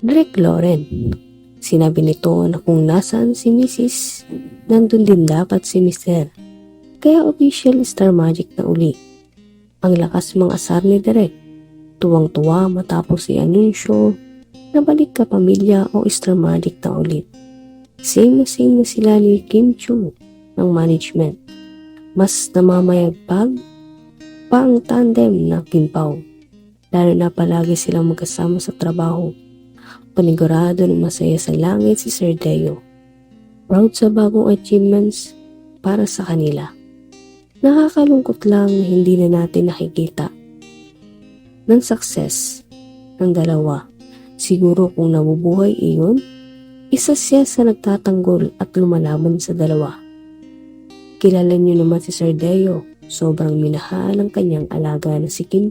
Greg Lauren. Sinabi nito na kung nasaan si Mrs. nandun din dapat si Mr. Kaya official Star Magic na uli. Ang lakas mga asar ni Derek. Tuwang-tuwa matapos si anunsyo na balik ka pamilya o Star Magic na ulit. Same na same na sila ni Kim Chu ng management. Mas namamayagpag pa ang tandem na Kimpaw. Lalo na palagi silang magkasama sa trabaho. Panigurado ng masaya sa langit si Sir Deo. Proud sa bagong achievements para sa kanila. Nakakalungkot lang na hindi na natin nakikita ng success ng dalawa. Siguro kung nabubuhay iyon, isa siya sa nagtatanggol at lumalaban sa dalawa. Kilala niyo naman si Sir Deo, sobrang minahal ang kanyang alaga na si Kim.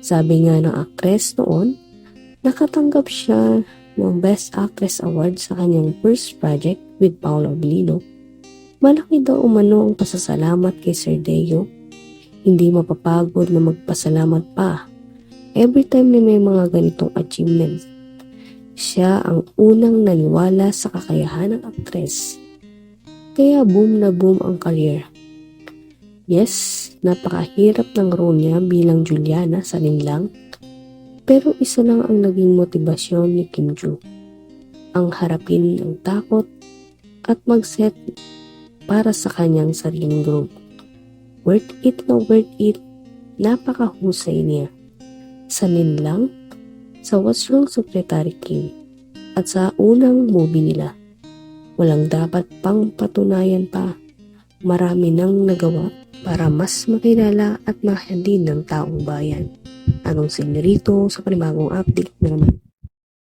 Sabi nga ng actress noon, nakatanggap siya ng Best Actress Award sa kanyang first project with Paolo Abilino. Malaki daw umano ang pasasalamat kay Sir Deo. Hindi mapapagod na magpasalamat pa every time na may mga ganitong achievements. Siya ang unang naniwala sa kakayahan ng aktres. Kaya boom na boom ang career. Yes, napakahirap ng role niya bilang Juliana sa linlang. Pero isa lang ang naging motibasyon ni Kim Joo. Ang harapin ang takot at mag-set para sa kanyang sariling group. Worth it na worth it, napakahusay niya. Sa linlang, sa What's Wrong Secretary Kim, at sa unang movie nila. Walang dapat pang patunayan pa. Marami nang nagawa para mas makilala at mahalin ng taong bayan. Anong senyorito sa panibagong update na naman.